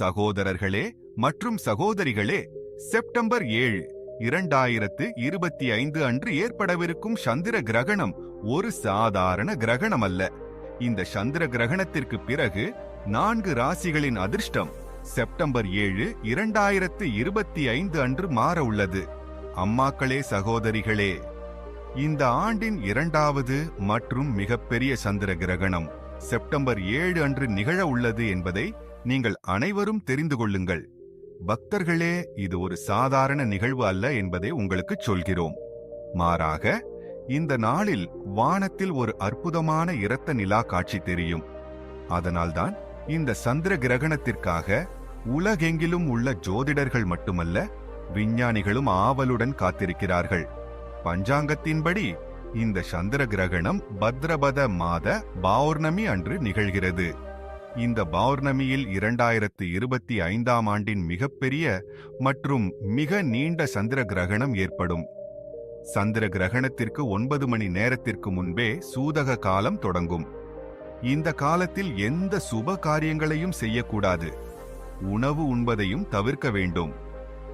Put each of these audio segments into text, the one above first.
சகோதரர்களே மற்றும் சகோதரிகளே செப்டம்பர் ஏழு இரண்டாயிரத்து இருபத்தி ஐந்து அன்று ஏற்படவிருக்கும் சந்திர கிரகணம் ஒரு சாதாரண கிரகணம் அல்ல இந்த சந்திர கிரகணத்திற்கு பிறகு நான்கு ராசிகளின் அதிர்ஷ்டம் செப்டம்பர் ஏழு இரண்டாயிரத்து இருபத்தி ஐந்து அன்று மாற உள்ளது. அம்மாக்களே சகோதரிகளே இந்த ஆண்டின் இரண்டாவது மற்றும் மிகப்பெரிய சந்திர கிரகணம் செப்டம்பர் ஏழு அன்று நிகழ உள்ளது என்பதை நீங்கள் அனைவரும் தெரிந்து கொள்ளுங்கள். பக்தர்களே இது ஒரு சாதாரண நிகழ்வு அல்ல என்பதை உங்களுக்கு சொல்கிறோம். மாறாக இந்த நாளில் வானத்தில் ஒரு அற்புதமான இரத்த நிலா காட்சி தெரியும். அதனால்தான் இந்த சந்திர கிரகணத்திற்காக உலகெங்கிலும் உள்ள ஜோதிடர்கள் மட்டுமல்ல விஞ்ஞானிகளும் ஆவலுடன் காத்திருக்கிறார்கள். பஞ்சாங்கத்தின்படி இந்த சந்திர கிரகணம் பத்ரபத மாத பௌர்ணமி அன்று நிகழ்கிறது. இந்த பௌர்ணமியில் இரண்டாயிரத்து இருபத்தி ஐந்தாம் ஆண்டின் மிகப்பெரிய மற்றும் மிக நீண்ட சந்திர கிரகணம் ஏற்படும். சந்திர கிரகணத்திற்கு ஒன்பது மணி நேரத்திற்கு முன்பே சூதக காலம் தொடங்கும். இந்த காலத்தில் எந்த சுப காரியங்களையும் செய்யக்கூடாது. உணவு உண்பதையும் தவிர்க்க வேண்டும்.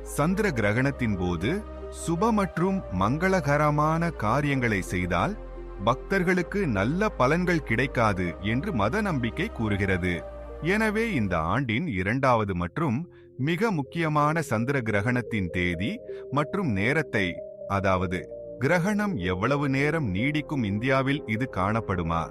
சந்திர கிரகணத்தின் போது சுப மற்றும் மங்களகரமான காரியங்களை செய்தால் பக்தர்களுக்கு நல்ல பலன்கள் கிடைக்காது என்று மத நம்பிக்கை கூறுகிறது. எனவே இந்த ஆண்டின் இரண்டாவது மற்றும் மிக முக்கியமான சந்திர கிரகணத்தின் தேதி மற்றும் நேரத்தை அதாவது கிரகணம் எவ்வளவு நேரம் நீடிக்கும் இந்தியாவில் இது காணப்படுமா?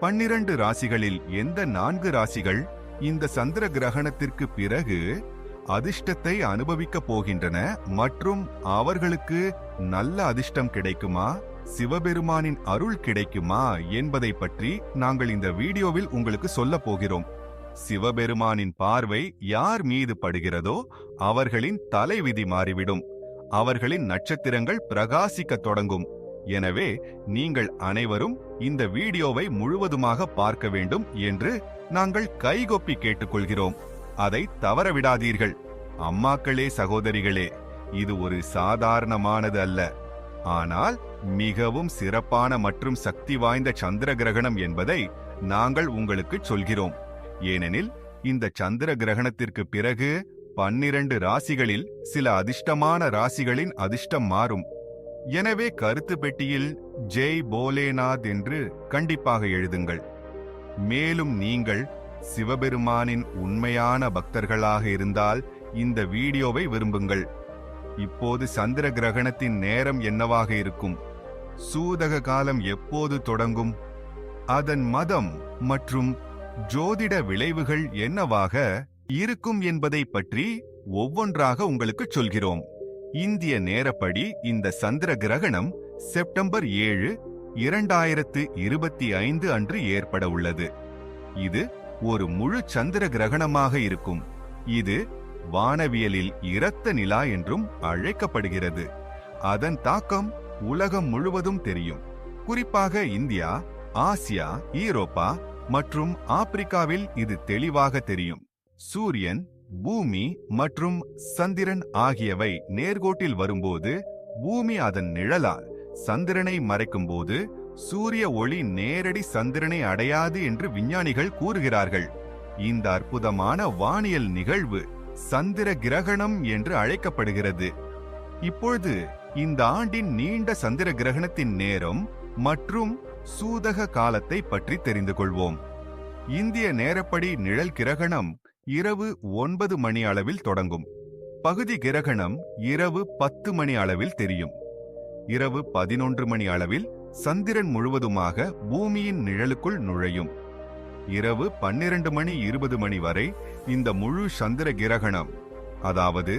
பன்னிரண்டு ராசிகளில் எந்த நான்கு ராசிகள் இந்த சந்திர கிரகணத்திற்கு பிறகு அதிர்ஷ்டத்தை அனுபவிக்கப் போகின்றன மற்றும் அவர்களுக்கு நல்ல அதிர்ஷ்டம் கிடைக்குமா? சிவபெருமானின் அருள் கிடைக்குமா என்பதை பற்றி நாங்கள் இந்த வீடியோவில் உங்களுக்கு சொல்லப் போகிறோம். சிவபெருமானின் பார்வை யார் மீது படுகிறதோ அவர்களின் தலைவிதி மாறிவிடும். அவர்களின் நட்சத்திரங்கள் பிரகாசிக்கத் தொடங்கும். எனவே நீங்கள் அனைவரும் இந்த வீடியோவை முழுவதுமாக பார்க்க வேண்டும் என்று நாங்கள் கைகொப்பி கேட்டுக்கொள்கிறோம். அதை தவறவிடாதீர்கள். அம்மாக்களே சகோதரிகளே இது ஒரு சாதாரணமானது அல்ல. ஆனால் மிகவும் சிறப்பான மற்றும் சக்தி வாய்ந்த சந்திர கிரகணம் என்பதை நாங்கள் உங்களுக்கு சொல்கிறோம். ஏனெனில் இந்த சந்திர கிரகணத்திற்கு பிறகு பன்னிரண்டு ராசிகளில் சில அதிர்ஷ்டமான ராசிகளின் அதிர்ஷ்டம் மாறும். எனவே கருத்து பெட்டியில் ஜெய் போலேநாத் என்று கண்டிப்பாக எழுதுங்கள். மேலும் நீங்கள் சிவபெருமானின் உண்மையான பக்தர்களாக இருந்தால் இந்த வீடியோவை விரும்புங்கள். இப்போது சந்திர கிரகணத்தின் நேரம் என்னவாக இருக்கும்? சூதக காலம் எப்போது தொடங்கும்? அதன் மதம் மற்றும் ஜோதிட விளைவுகள் என்னவாக இருக்கும் என்பதை பற்றி ஒவ்வொன்றாக உங்களுக்கு சொல்கிறோம். இந்திய நேரப்படி இந்த சந்திர கிரகணம் செப்டம்பர் ஏழு இரண்டாயிரத்து இருபத்தி ஐந்து அன்று ஏற்பட உள்ளது. இது ஒரு முழு சந்திர கிரகணமாக இருக்கும். இது வானவியலில் இரத்த நிலா என்றும் அழைக்கப்படுகிறது. அதன் தாக்கம் உலகம் முழுவதும் தெரியும். குறிப்பாக இந்தியா ஆசியா ஈரோப்பா மற்றும் ஆப்பிரிக்காவில் இது தெளிவாக தெரியும். சூரியன் பூமி மற்றும் சந்திரன் ஆகியவை நேர்கோட்டில் வரும்போது பூமி அதன் நிழலால் சந்திரனை மறைக்கும்போது சூரிய ஒளி நேரடி சந்திரனை அடையாது என்று விஞ்ஞானிகள் கூறுகிறார்கள். இந்த அற்புதமான வானியல் நிகழ்வு சந்திர கிரகணம் என்று அழைக்கப்படுகிறது. இப்பொழுது இந்த ஆண்டின் நீண்ட சந்திர கிரகணத்தின் நேரம் மற்றும் சூதக காலத்தை பற்றி தெரிந்து கொள்வோம். இந்திய நேரப்படி நிழல் கிரகணம் இரவு ஒன்பது மணி அளவில் தொடங்கும். பகுதி கிரகணம் இரவு பத்து மணி அளவில் தெரியும். இரவு பதினொன்று மணி அளவில் சந்திரன் முழுவதுமாக பூமியின் நிழலுக்குள் நுழையும். இரவு பன்னிரண்டு மணி இருபது மணி வரை இந்த முழு சந்திர கிரகணம் அதாவது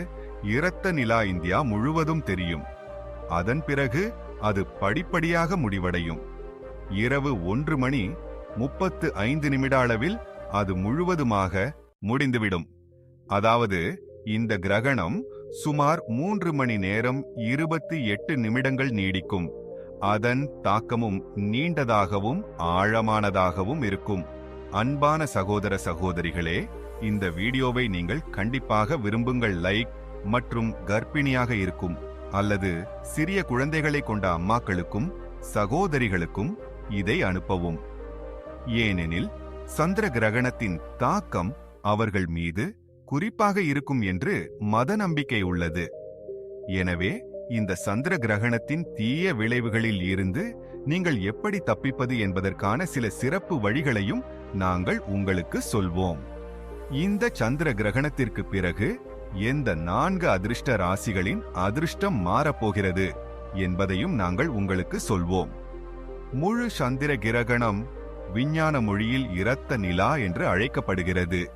இரத்த நிலா இந்தியா முழுவதும் தெரியும். அதன் பிறகு அது படிப்படியாக முடிவடையும். இரவு ஒன்று மணி முப்பத்து ஐந்து நிமிட அளவில் அது முழுவதுமாக முடிந்துவிடும். அதாவது இந்த கிரகணம் சுமார் மூன்று மணி நேரம் இருபத்தி எட்டு நிமிடங்கள் நீடிக்கும். அதன் தாக்கமும் நீண்டதாகவும் ஆழமானதாகவும் இருக்கும். அன்பான சகோதர சகோதரிகளே இந்த வீடியோவை நீங்கள் கண்டிப்பாக விரும்புங்கள். லைக் மற்றும் கர்ப்பிணியாக இருக்கும். அல்லது சிறிய குழந்தைகளை கொண்ட அம்மாக்களுக்கும் சகோதரிகளுக்கும் இதை அனுப்பவும். ஏனெனில் சந்திர கிரகணத்தின் தாக்கம் அவர்கள் மீது குறிப்பாக இருக்கும் என்று மத நம்பிக்கை உள்ளது. எனவே இந்த சந்திர கிரகணத்தின் தீய விளைவுகளில் இருந்து நீங்கள் எப்படி தப்பிப்பது என்பதற்கான சில சிறப்பு வழிகளையும் நாங்கள் உங்களுக்கு சொல்வோம். இந்த சந்திர கிரகணத்திற்கு பிறகு எந்த நான்கு அதிர்ஷ்ட ராசிகளின் அதிர்ஷ்டம் மாறப்போகிறது என்பதையும் நாங்கள் உங்களுக்கு சொல்வோம். முழு சந்திர கிரகணம் விஞ்ஞான மொழியில் இரத்த நிலா என்று அழைக்கப்படுகிறது.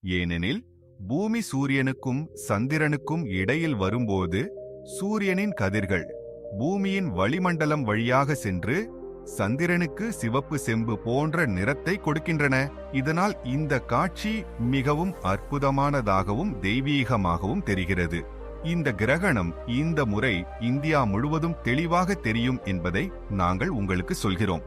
ஏனெனில் பூமி சூரியனுக்கும் சந்திரனுக்கும் இடையில் வரும்போது சூரியனின் கதிர்கள் பூமியின் வளிமண்டலம் வழியாக சென்று சந்திரனுக்கு சிவப்பு செம்பு போன்ற நிறத்தை கொடுக்கின்றன. இதனால் இந்த காட்சி மிகவும் அற்புதமானதாகவும் தெய்வீகமாகவும் தெரிகிறது. இந்த கிரகணம் இந்த முறை இந்தியா முழுவதும் தெளிவாக தெரியும் என்பதை நாங்கள் உங்களுக்கு சொல்கிறோம்.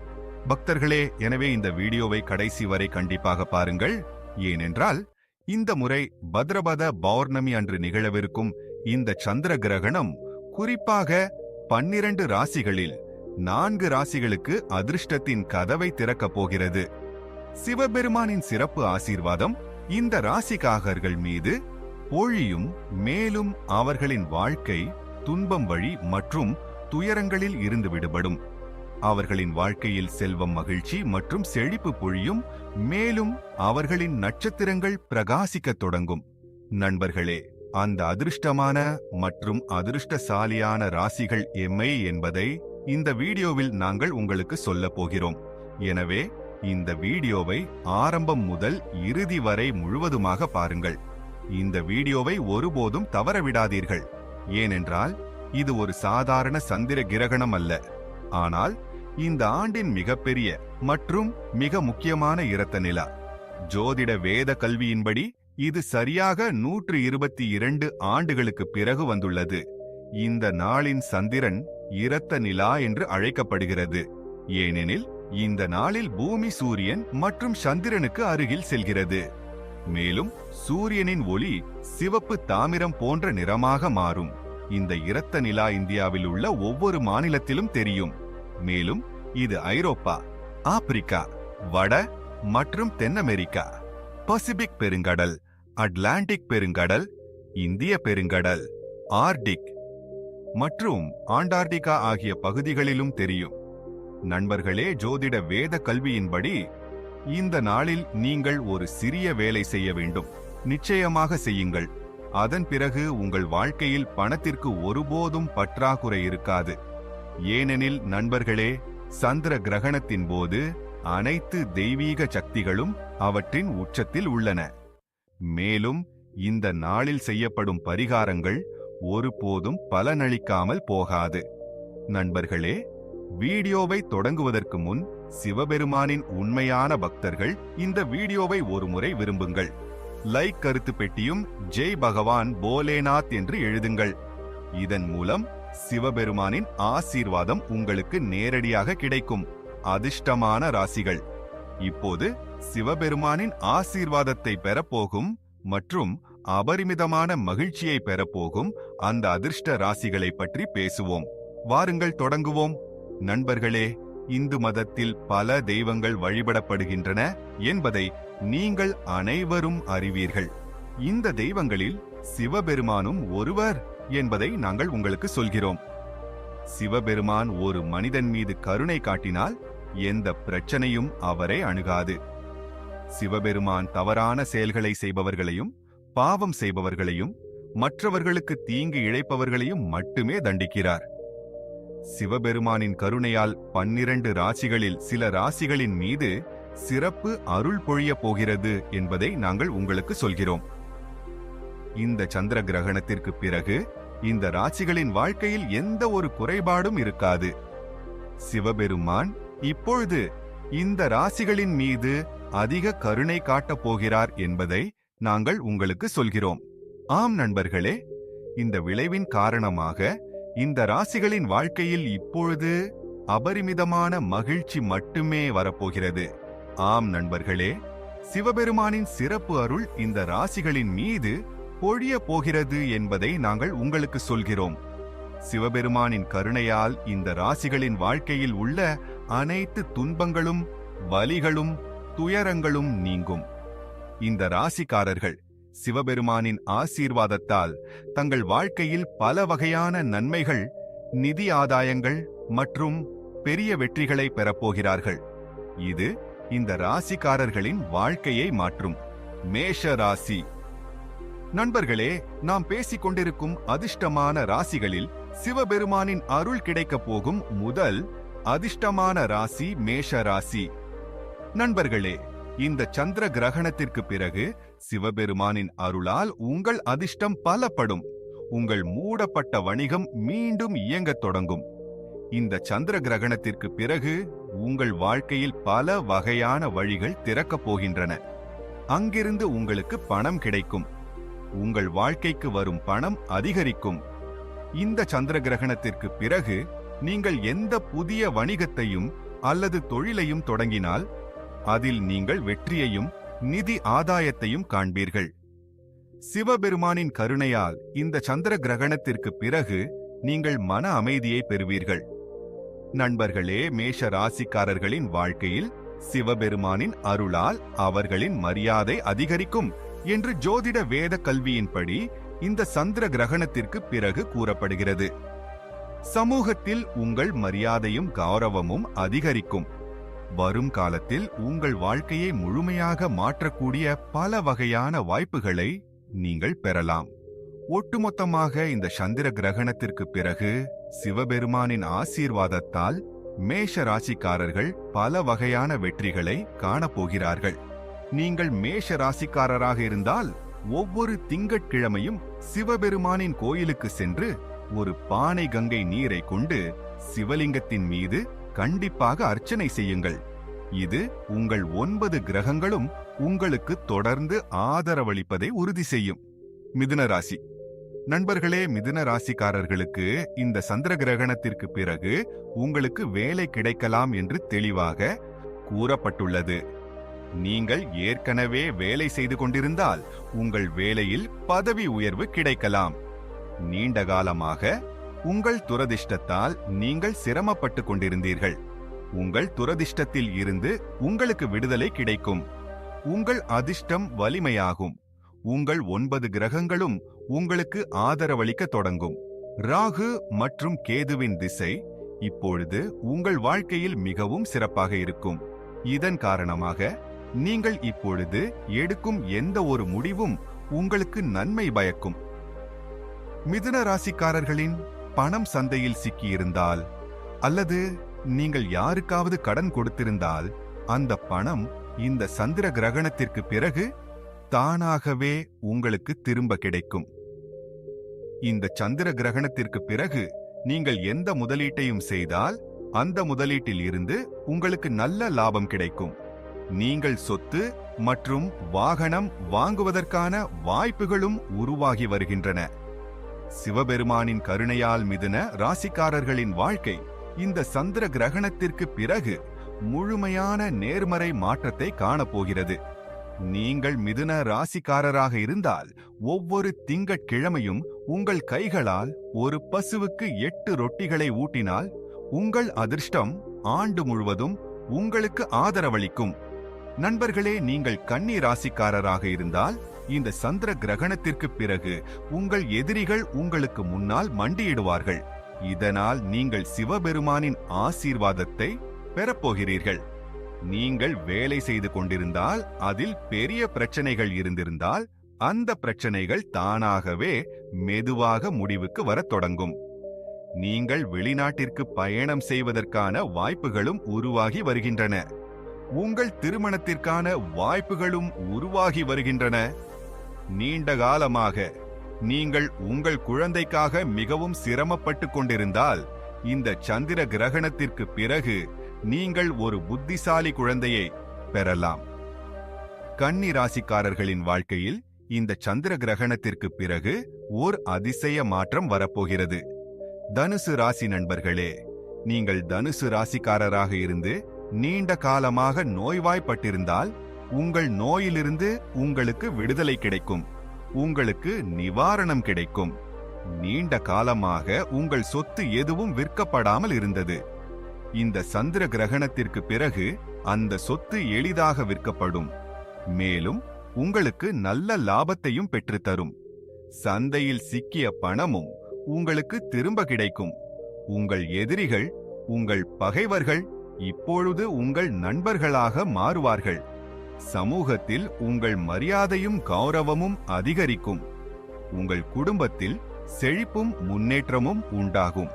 பக்தர்களே எனவே இந்த வீடியோவை கடைசி வரை கண்டிப்பாக பாருங்கள். ஏனென்றால் இந்த முறை பத்ரபத பௌர்ணமி அன்று நிகழவிருக்கும் இந்த சந்திர கிரகணம் குறிப்பாக பன்னிரண்டு ராசிகளில் நான்கு ராசிகளுக்கு அதிர்ஷ்டத்தின் கதவை திறக்கப் போகிறது. சிவபெருமானின் சிறப்பு ஆசீர்வாதம் இந்த ராசிக்காகர்கள் மீது பொழியும் மேலும் அவர்களின் வாழ்க்கை துன்பம் வழி மற்றும் துயரங்களில் இருந்து விடுபடும். அவர்களின் வாழ்க்கையில் செல்வம் மகிழ்ச்சி மற்றும் செழிப்பு பொழியும் மேலும் அவர்களின் நட்சத்திரங்கள் பிரகாசிக்கத் தொடங்கும். நண்பர்களே அந்த அதிர்ஷ்டமான மற்றும் அதிர்ஷ்டசாலியான ராசிகள் எம்மை என்பதை இந்த வீடியோவில் நாங்கள் உங்களுக்கு சொல்லப் போகிறோம். எனவே இந்த வீடியோவை ஆரம்பம் முதல் இறுதி வரை முழுவதுமாக பாருங்கள். இந்த வீடியோவை ஒருபோதும் தவறவிடாதீர்கள். ஏனென்றால் இது ஒரு சாதாரண சந்திர கிரகணம் அல்ல. ஆனால் இந்த ஆண்டின் மிகப்பெரிய மற்றும் மிக முக்கியமான இரத்த நிலா. ஜோதிட வேத கல்வியின்படி இது சரியாக நூற்று இருபத்தி இரண்டு ஆண்டுகளுக்கு பிறகு வந்துள்ளது. இந்த நாளின் சந்திரன் இரத்த நிலா என்று அழைக்கப்படுகிறது. ஏனெனில் இந்த நாளில் பூமி சூரியன் மற்றும் சந்திரனுக்கு அருகில் செல்கிறது. மேலும் சூரியனின் ஒளி சிவப்பு தாமிரம் போன்ற நிறமாக மாறும். இந்த இரத்த நிலா இந்தியாவில் உள்ள ஒவ்வொரு மாநிலத்திலும் தெரியும். மேலும் இது ஐரோப்பா ஆப்பிரிக்கா வட மற்றும் தென் அமெரிக்கா பசிபிக் பெருங்கடல் அட்லாண்டிக் பெருங்கடல் இந்திய பெருங்கடல் ஆர்டிக் மற்றும் ஆண்டார்டிகா ஆகிய பகுதிகளிலும் தெரியும். நண்பர்களே ஜோதிட வேத கல்வியின்படி இந்த நாளில் நீங்கள் ஒரு சிறிய வேலை செய்ய வேண்டும். நிச்சயமாக செய்யுங்கள். அதன் பிறகு உங்கள் வாழ்க்கையில் பணத்திற்கு ஒருபோதும் பற்றாக்குறை இருக்காது. ஏனெனில் நண்பர்களே சந்திர கிரகணத்தின் போது அனைத்து தெய்வீக சக்திகளும் அவற்றின் உச்சத்தில் உள்ளன. மேலும் இந்த நாளில் செய்யப்படும் பரிகாரங்கள் ஒருபோதும் பலனளிக்காமல் போகாது. நண்பர்களே வீடியோவை தொடங்குவதற்கு முன் சிவபெருமானின் உண்மையான பக்தர்கள் இந்த வீடியோவை ஒருமுறை விரும்புங்கள். லைக் கருத்து பெட்டியும் ஜெய் பகவான் போலேநாத் என்று எழுதுங்கள். இதன் மூலம் சிவபெருமானின் ஆசீர்வாதம் உங்களுக்கு நேரடியாக கிடைக்கும். அதிர்ஷ்டமான ராசிகள். இப்போது சிவபெருமானின் ஆசீர்வாதத்தை பெறப்போகும் மற்றும் அபரிமிதமான மகிழ்ச்சியை பெறப்போகும் அந்த அதிர்ஷ்ட ராசிகளை பற்றி பேசுவோம். வாருங்கள் தொடங்குவோம். நண்பர்களே இந்து மதத்தில் பல தெய்வங்கள் வழிபடப்படுகின்றன என்பதை நீங்கள் அனைவரும் அறிவீர்கள். இந்த தெய்வங்களில் சிவபெருமானும் ஒருவர் என்பதை நாங்கள் உங்களுக்கு சொல்கிறோம். சிவபெருமான் ஒரு மனிதன் மீது கருணை காட்டினால் எந்த பிரச்சனையும் அவரை அணுகாது. சிவபெருமான் தவறான செயல்களை செய்பவர்களையும் பாவம் செய்பவர்களையும் மற்றவர்களுக்கு தீங்கு இழைப்பவர்களையும் மட்டுமே தண்டிக்கிறார். சிவபெருமானின் கருணையால் பன்னிரண்டு ராசிகளில் சில ராசிகளின் மீது சிறப்பு அருள் பொழியப் போகிறது என்பதை நாங்கள் உங்களுக்கு சொல்கிறோம். இந்த சந்திர கிரகணத்திற்கு பிறகு இந்த ராசிகளின் வாழ்க்கையில் எந்த ஒரு குறைபாடும் இருக்காது. சிவபெருமான் இப்பொழுது இந்த ராசிகளின் மீது அதிக கருணை காட்டப் போகிறார் என்பதை நாங்கள் உங்களுக்கு சொல்கிறோம். ஆம் நண்பர்களே இந்த விளைவின் காரணமாக இந்த ராசிகளின் வாழ்க்கையில் இப்பொழுது அபரிமிதமான மகிழ்ச்சி மட்டுமே வரப்போகிறது. ஆம் நண்பர்களே சிவபெருமானின் சிறப்பு அருள் இந்த ராசிகளின் மீது பொழிய போகிறது என்பதை நாங்கள் உங்களுக்கு சொல்கிறோம். சிவபெருமானின் கருணையால் இந்த ராசிகளின் வாழ்க்கையில் உள்ள அனைத்து துன்பங்களும் வலிகளும் துயரங்களும் நீங்கும். இந்த ராசிக்காரர்கள் சிவபெருமானின் ஆசீர்வாதத்தால் தங்கள் வாழ்க்கையில் பல வகையான நன்மைகள் நிதி ஆதாயங்கள் மற்றும் பெரிய வெற்றிகளை பெறப்போகிறார்கள். இது இந்த ராசிக்காரர்களின் வாழ்க்கையை மாற்றும். மேஷ ராசி. நண்பர்களே நாம் பேசிக் கொண்டிருக்கும் அதிர்ஷ்டமான ராசிகளில் சிவபெருமானின் அருள் கிடைக்கப் போகும் முதல் அதிர்ஷ்டமான ராசி மேஷ ராசி. நண்பர்களே இந்த சந்திர கிரகணத்திற்கு பிறகு சிவபெருமானின் அருளால் உங்கள் அதிர்ஷ்டம் பலப்படும். உங்கள் மூடப்பட்ட வணிகம் மீண்டும் இயங்கத் தொடங்கும். இந்த சந்திர கிரகணத்திற்கு பிறகு உங்கள் வாழ்க்கையில் பல வகையான வழிகள் திறக்கப் போகின்றன. அங்கிருந்து உங்களுக்கு பணம் கிடைக்கும். உங்கள் வாழ்க்கைக்கு வரும் பணம் அதிகரிக்கும். இந்த சந்திர கிரகணத்திற்கு பிறகு நீங்கள் எந்த புதிய வணிகத்தையும் அல்லது தொழிலையும் தொடங்கினால் அதில் நீங்கள் வெற்றியையும் நிதி ஆதாயத்தையும் காண்பீர்கள். சிவபெருமானின் கருணையால் இந்த சந்திர கிரகணத்திற்கு பிறகு நீங்கள் மன அமைதியை பெறுவீர்கள். நண்பர்களே மேஷ ராசிக்காரர்களின் வாழ்க்கையில் சிவபெருமானின் அருளால் அவர்களின் மரியாதை அதிகரிக்கும் என்று ஜோதிட வேத கல்வியின்படி இந்த சந்திர கிரகணத்திற்கு பிறகு கூறப்படுகிறது. சமூகத்தில் உங்கள் மரியாதையும் கௌரவமும் அதிகரிக்கும். வரும் காலத்தில் உங்கள் வாழ்க்கையை முழுமையாக மாற்றக்கூடிய பல வகையான வாய்ப்புகளை நீங்கள் பெறலாம். ஒட்டுமொத்தமாக இந்த சந்திர கிரகணத்திற்கு பிறகு சிவபெருமானின் ஆசீர்வாதத்தால் மேஷ ராசிக்காரர்கள் பல வகையான வெற்றிகளை காணப்போகிறார்கள். நீங்கள் மேஷ ராசிக்காரராக இருந்தால் ஒவ்வொரு திங்கட்கிழமையும் சிவபெருமானின் கோயிலுக்கு சென்று ஒரு பானை கங்கை நீரை கொண்டு சிவலிங்கத்தின் மீது கண்டிப்பாக அர்ச்சனை செய்யுங்கள். இது உங்கள் ஒன்பது கிரகங்களும் உங்களுக்கு தொடர்ந்து ஆதரவளிப்பதை உறுதி செய்யும். மிதுன ராசி. நண்பர்களே மிதுன ராசிக்காரர்களுக்கு இந்த சந்திர கிரகணத்திற்கு பிறகு உங்களுக்கு வேலை கிடைக்கலாம் என்று தெளிவாக கூறப்பட்டுள்ளது. நீங்கள் ஏற்கனவே வேலை செய்து கொண்டிருந்தால் உங்கள் வேலையில் பதவி உயர்வு கிடைக்கலாம். நீண்ட காலமாக உங்கள் துரதிர்ஷ்டத்தால் நீங்கள் சிரமப்பட்டு கொண்டிருந்தீர்கள். உங்கள் துரதிர்ஷ்டத்தில் இருந்து உங்களுக்கு விடுதலை கிடைக்கும். உங்கள் அதிர்ஷ்டம் வலிமையாகும். உங்கள் ஒன்பது கிரகங்களும் உங்களுக்கு ஆதரவளிக்க தொடங்கும். ராகு மற்றும் கேதுவின் திசை இப்பொழுது உங்கள் வாழ்க்கையில் மிகவும் சிறப்பாக இருக்கும். இதன் காரணமாக நீங்கள் இப்பொழுது எடுக்கும் எந்த ஒரு முடிவும் உங்களுக்கு நன்மை பயக்கும். மிதுன ராசிக்காரர்களின் பணம் சந்தையில் சிக்கியிருந்தால் அல்லது நீங்கள் யாருக்காவது கடன் கொடுத்திருந்தால் அந்த பணம் இந்த சந்திர கிரகணத்திற்கு பிறகு தானாகவே உங்களுக்கு திரும்ப கிடைக்கும். இந்த சந்திர கிரகணத்திற்கு பிறகு நீங்கள் எந்த முதலீட்டையும் செய்தால் அந்த முதலீட்டில் இருந்து உங்களுக்கு நல்ல லாபம் கிடைக்கும். நீங்கள் சொத்து மற்றும் வாகனம் வாங்குவதற்கான வாய்ப்புகளும் உருவாகி வருகின்றன. சிவபெருமானின் கருணையால் மிதுன ராசிக்காரர்களின் வாழ்க்கை இந்த சந்திர கிரகணத்திற்கு பிறகு முழுமையான நேர்மறை மாற்றத்தை காணப்போகிறது. நீங்கள் மிதுன ராசிக்காரராக இருந்தால் ஒவ்வொரு திங்கட்கிழமையும் உங்கள் கைகளால் ஒரு பசுவுக்கு எட்டு ரொட்டிகளை ஊட்டினால் உங்கள் அதிர்ஷ்டம் ஆண்டு முழுவதும் உங்களுக்கு ஆதரவளிக்கும். நண்பர்களே நீங்கள் கன்னி ராசிக்காரராக இருந்தால் இந்த சந்திர கிரகணத்திற்கு பிறகு உங்கள் எதிரிகள் உங்களுக்கு முன்னால் மண்டியிடுவார்கள். இதனால் நீங்கள் சிவபெருமானின் ஆசீர்வாதத்தை பெறப்போகிறீர்கள். நீங்கள் வேலை செய்து கொண்டிருந்தால் அதில் பெரிய பிரச்சனைகள் இருந்திருந்தால் அந்த பிரச்சனைகள் தானாகவே மெதுவாக முடிவுக்கு வரத் தொடங்கும். நீங்கள் வெளிநாட்டிற்கு பயணம் செய்வதற்கான வாய்ப்புகளும் உருவாகி வருகின்றன. உங்கள் திருமணத்திற்கான வாய்ப்புகளும் உருவாகி வருகின்றன. நீண்ட காலமாக நீங்கள் உங்கள் குழந்தைக்காக மிகவும் சிரமப்பட்டு கொண்டிருந்தால் இந்த சந்திர கிரகணத்திற்கு பிறகு நீங்கள் ஒரு புத்திசாலி குழந்தையை பெறலாம். கன்னி ராசிக்காரர்களின் வாழ்க்கையில் இந்த சந்திர கிரகணத்திற்கு பிறகு ஓர் அதிசய மாற்றம் வரப்போகிறது. தனுசு ராசி நண்பர்களே நீங்கள் தனுசு ராசிக்காரராக இருந்து நீண்ட காலமாக நோய்வாய்ப்பட்டிருந்தால் உங்கள் நோயிலிருந்து உங்களுக்கு விடுதலை கிடைக்கும். உங்களுக்கு நிவாரணம் கிடைக்கும். நீண்ட காலமாக உங்கள் சொத்து எதுவும் விற்கப்படாமல் இருந்தது. இந்த சந்திர கிரகணத்திற்கு பிறகு அந்த சொத்து எளிதாக விற்கப்படும். மேலும் உங்களுக்கு நல்ல லாபத்தையும் பெற்றுத்தரும் சந்தையில் சிக்கிய பணமும் உங்களுக்கு திரும்ப கிடைக்கும். உங்கள் எதிரிகள் உங்கள் பகைவர்கள் இப்பொழுது உங்கள் நண்பர்களாக மாறுவார்கள். சமூகத்தில் உங்கள் மரியாதையும் கௌரவமும் அதிகரிக்கும். உங்கள் குடும்பத்தில் செழிப்பும் முன்னேற்றமும் உண்டாகும்.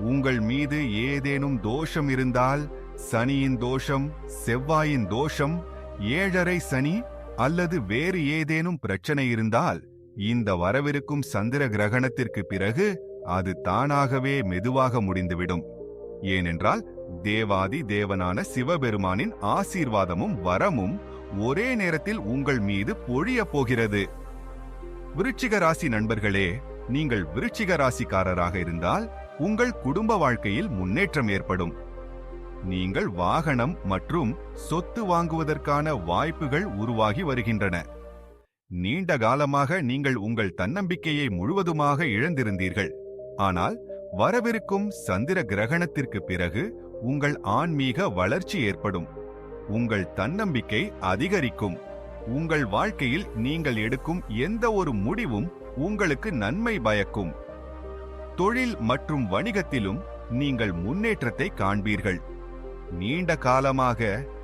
உங்கள் மீது ஏதேனும் தோஷம் இருந்தால் சனியின் தோஷம் செவ்வாயின் தோஷம் ஏழரை சனி அல்லது வேறு ஏதேனும் பிரச்சனை இருந்தால் இந்த வரவிருக்கும் சந்திர கிரகணத்திற்கு பிறகு அது தானாகவே மெதுவாக முடிந்துவிடும். ஏனென்றால் தேவாதி தேவனான சிவபெருமானின் ஆசீர்வாதமும் வரமும் ஒரே நேரத்தில் உங்கள் மீது பொழிய போகிறது. விருச்சிக ராசி நண்பர்களே நீங்கள் விருச்சிக ராசிக்காரராக இருந்தால் உங்கள் குடும்ப வாழ்க்கையில் முன்னேற்றம் ஏற்படும். நீங்கள் வாகனம் மற்றும் சொத்து வாங்குவதற்கான வாய்ப்புகள் உருவாகி வருகின்றன. நீண்ட காலமாக நீங்கள் உங்கள் தன்னம்பிக்கையை முழுவதுமாக இழந்திருந்தீர்கள். ஆனால் வரவிருக்கும் சந்திர கிரகணத்திற்கு பிறகு உங்கள் ஆன்மீக வளர்ச்சி ஏற்படும். உங்கள் தன்னம்பிக்கை அதிகரிக்கும். உங்கள் வாழ்க்கையில் நீங்கள் எடுக்கும் எந்த ஒரு முடிவும் உங்களுக்கு நன்மை பயக்கும். தொழில் மற்றும் வணிகத்திலும் நீங்கள் முன்னேற்றத்தை காண்பீர்கள். நீண்ட காலமாக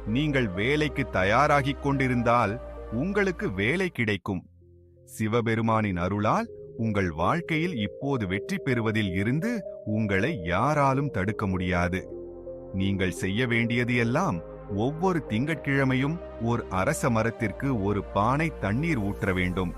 நீங்கள் வேலைக்கு தயாராகிக் கொண்டிருந்தால் உங்களுக்கு வேலை கிடைக்கும். சிவபெருமானின் அருளால் உங்கள் வாழ்க்கையில் இப்போது வெற்றி பெறுவதில் இருந்து உங்களை யாராலும் தடுக்க முடியாது. நீங்கள் செய்ய வேண்டியது எல்லாம் ஒவ்வொரு திங்கட்கிழமையும் ஒரு அரச மரத்திற்கு ஒரு பானை தண்ணீர் ஊற்ற வேண்டும்.